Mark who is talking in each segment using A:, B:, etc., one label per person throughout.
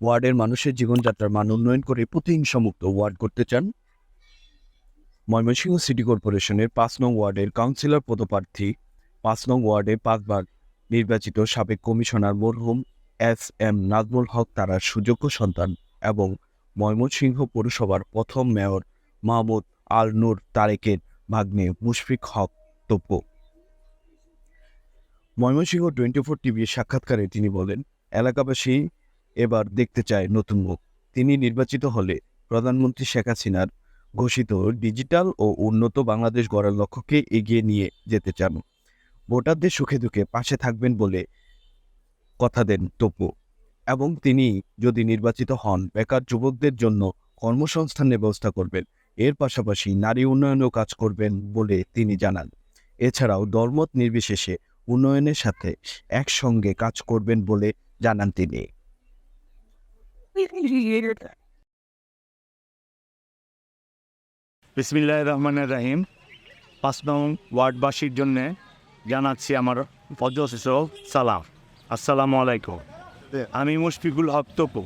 A: ওয়ার্ডের মানুষের জীবনযাত্রার মান উন্নয়ন করে প্রতিহিংসামুক্ত ওয়ার্ড করতে চান? ময়মনসিংহ সিটি কর্পোরেশনের পাঁচ নং ওয়ার্ডের কাউন্সিলর পদপ্রার্থী, পাঁচ নং ওয়ার্ডে পাঁচবার নির্বাচিত সাবেক কমিশনার মরহুম এস এম নাজমুল হক তারার সুযোগ্য সন্তান এবং ময়মনসিংহ পৌরসভার প্রথম মেয়র মাহমুদ আল নূর তারেকের ভাগ্নে মুশফিক হক তপ্পু ময়মনসিংহ টোয়েন্টি ফোর টিভির সাক্ষাৎকারে তিনি বলেন, এলাকাবাসী এবার দেখতে চায় নতুন মুখ। তিনি নির্বাচিত হলে প্রধানমন্ত্রী শেখ হাসিনার ঘোষিত ডিজিটাল ও উন্নত বাংলাদেশ গড়ার লক্ষ্যকে এগিয়ে নিয়ে যেতে চান। ভোটারদের সুখে দুঃখে পাশে থাকবেন বলে কথা দেন তপু এবং তিনি যদি নির্বাচিত হন, বেকার যুবকদের জন্য কর্মসংস্থানের ব্যবস্থা করবেন। এর পাশাপাশি নারী উন্নয়নেও কাজ করবেন বলে তিনি জানান। এছাড়াও দলমত নির্বিশেষে উন্নয়নের সাথে একসঙ্গে কাজ করবেন বলে জানান তিনি।
B: বিসমিল্লাহ রহমানের রাহিম। পাঁচ নং ওয়ার্ডবাসীর জন্যে জানাচ্ছি আমার পদ্মশিষ সালাম। আসসালামু আলাইকুম। আমি মুশফিকুল হক তপু।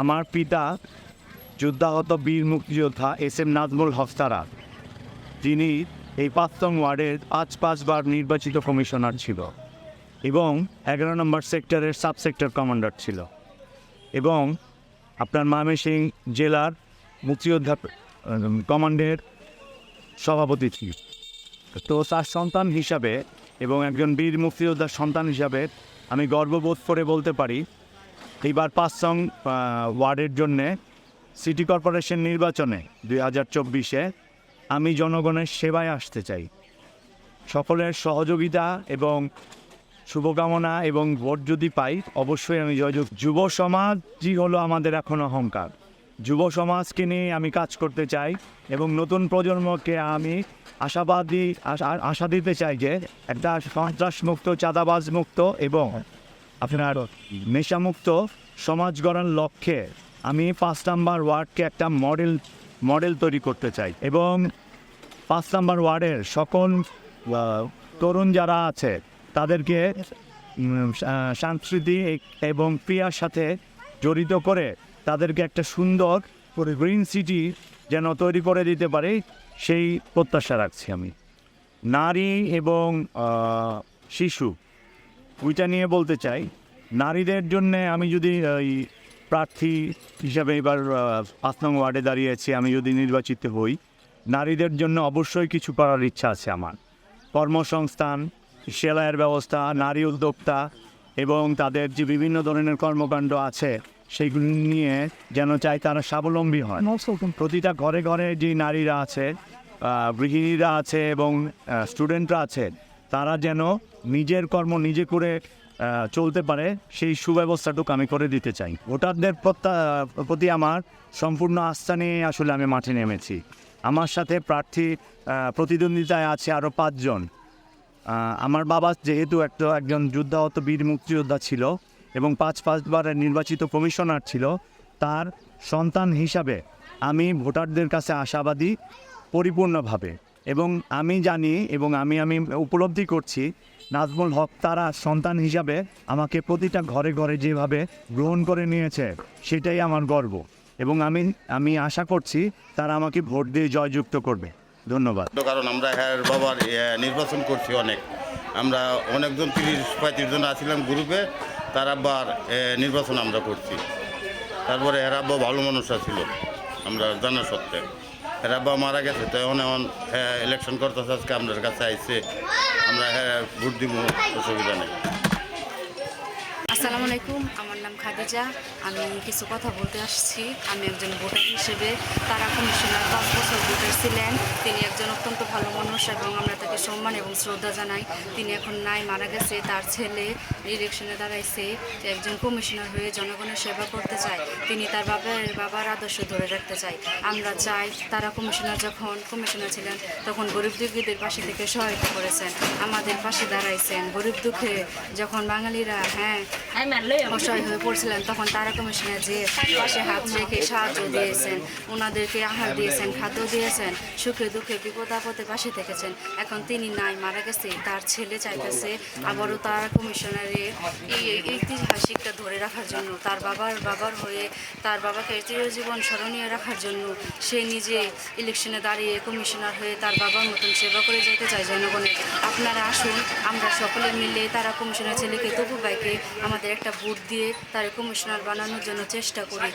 B: আমার পিতা যুদ্ধাহত বীর মুক্তিযোদ্ধা এস এম নাজমুল হক তারা যিনি এই পাঁচ নং ওয়ার্ডের পাঁচ পাঁচবার নির্বাচিত কমিশনার ছিল এবং এগারো নম্বর সেক্টরের সাব সেক্টর কমান্ডার ছিল এবং আপনার ময়মনসিং জেলার মুক্তিযোদ্ধা কমান্ডের সভাপতি ছিল তো তার সন্তান হিসাবে এবং একজন বীর মুক্তিযোদ্ধার সন্তান হিসাবে আমি গর্ববোধ করে বলতে পারি, এইবার পাঁচ সং ওয়ার্ডের জন্যে সিটি কর্পোরেশন নির্বাচনে দুই হাজার চব্বিশে আমি জনগণের সেবায় আসতে চাই। সকলের সহযোগিতা এবং শুভকামনা এবং ভোট যদি পাই, অবশ্যই আমি জয়যোগ। যুব সমাজই হলো আমাদের এখন অহংকার। যুব সমাজকে নিয়ে আমি কাজ করতে চাই এবং নতুন প্রজন্মকে আমি আশাবাদী, আশা- আশা দিতে চাই যে একটা সন্ত্রাস মুক্ত চাঁদাবাজ মুক্ত এবং আপনার নেশামুক্ত সমাজ গড়ার লক্ষ্যে আমি পাঁচ নাম্বার ওয়ার্ডকে একটা মডেল মডেল তৈরি করতে চাই এবং পাঁচ নাম্বার ওয়ার্ডের সকল তরুণ যারা আছে তাদেরকে সাংস্কৃতিক এবং ক্রিয়ার সাথে জড়িত করে তাদেরকে একটা সুন্দর গ্রিন সিটি যেন তৈরি করে দিতে পারে, সেই প্রত্যাশা রাখছি আমি। নারী এবং শিশু ওইটা নিয়ে বলতে চাই। নারীদের জন্য আমি যদি এই প্রার্থী হিসাবে এবার পাঁচ নং ওয়ার্ডে দাঁড়িয়েছি, আমি যদি নির্বাচিত হই, নারীদের জন্য অবশ্যই কিছু করার ইচ্ছা আছে আমার। কর্মসংস্থান সেলাইয়ের ব্যবস্থা নারী উদ্যোক্তা এবং তাদের যে বিভিন্ন ধরনের কর্মকাণ্ড আছে সেইগুলি নিয়ে যেন চাই তারা স্বাবলম্বী হয় প্রতিটা ঘরে ঘরে যে নারীরা আছে গৃহিণীরা আছে এবং স্টুডেন্টরা আছে তারা যেন নিজের কর্ম নিজে করে চলতে পারে সেই সুব্যবস্থাটুকু আমি করে দিতে চাই। ভোটারদের প্রত্যা- প্রতি আমার সম্পূর্ণ আস্থা নিয়ে আসলে আমি মাঠে নেমেছি। আমার সাথে প্রার্থী প্রতিদ্বন্দ্বিতায় আছে আরও পাঁচজন। আমার বাবা যেহেতু একটা একজন যুদ্ধাহত বীর মুক্তিযোদ্ধা ছিল এবং পাঁচ পাঁচবারের নির্বাচিত কমিশনার ছিল, তার সন্তান হিসাবে আমি ভোটারদের কাছে আশাবাদী পরিপূর্ণভাবে এবং আমি জানি এবং আমি আমি উপলব্ধি করছি নাজমুল হক তারা সন্তান হিসাবে আমাকে প্রতিটা ঘরে ঘরে যেভাবে গ্রহণ করে নিয়েছে সেটাই আমার গর্ব এবং আমি আমি আশা করছি তারা আমাকে ভোট দিয়ে জয়যুক্ত করবে। ধন্যবাদ।
C: তো কারণ আমরা হ্যার বাবার নির্বাচন করছি অনেক। আমরা অনেকজন তিরিশ পঁয়ত্রিশ জন আছিলাম গ্রুপে তার আব্বার নির্বাচন আমরা করছি। তারপরে এর আব্বা ভালো মানুষ ছিল আমরা জানা সত্ত্বে। এর আব্বা মারা গেছে তো এখন এখন হ্যাঁ ইলেকশন করতেছে আজকে আপনার কাছে আইছে। আমরা হ্যাঁ ভোট দিব অসুবিধা নেই।
D: আসসালামু আলাইকুম আমার নাম খাদিজা। আমি কিছু কথা বলতে আসছি। আমি একজন ভোটার হিসেবে। তারা কমিশনার পাঁচ বছর ভোটার ছিলেন। তিনি একজন অত্যন্ত ভালো মানুষ এবং আমরা তাকে সম্মান এবং শ্রদ্ধা জানাই। তিনি এখন নাই মারা গেছে। তার ছেলে ইলেকশনে দাঁড়াইছে। একজন কমিশনার হয়ে জনগণের সেবা করতে চায়। তিনি তার বাবার বাবার আদর্শ ধরে রাখতে চায়। আমরা চাই তারা কমিশনার যখন কমিশনার ছিলেন তখন গরিব দুঃখীদের পাশে থেকে সহায়তা করেছেন। আমাদের পাশে দাঁড়াইছেন গরিব দুঃখে। যখন বাঙালিরা হ্যাঁ অসহায় হয়ে পড়ছিলেন, তখন তারা কমিশনে যে পাশে হাত রেখে সাহায্য দিয়েছেন, ওনাদেরকে আহার দিয়েছেন, খাদ্য দিয়েছেন, সুখে দুঃখে বিপদ আপদে পাশে থেকেছেন। এখন তিনি নাই, মারা গেছে, তার ছেলে চাইতেছে আবারও তারা কমিশনারে এই ঐতিহাসিকটা ধরে রাখার জন্য, তার বাবার বাবার হয়ে, তার বাবাকে চিরজীবন স্মরণীয় রাখার জন্য সে নিজে ইলেকশনে দাঁড়িয়ে কমিশনার হয়ে তার বাবার মতন সেবা করে যেতে চায় জনগণের। আপনারা আসুন, আমরা সকলে মিলে তারা কমিশনার ছেলেকে তবু ভাইকে আমাদের একটা ভোট দিয়ে তার কমিশনার বানানোর জন্য চেষ্টা করি।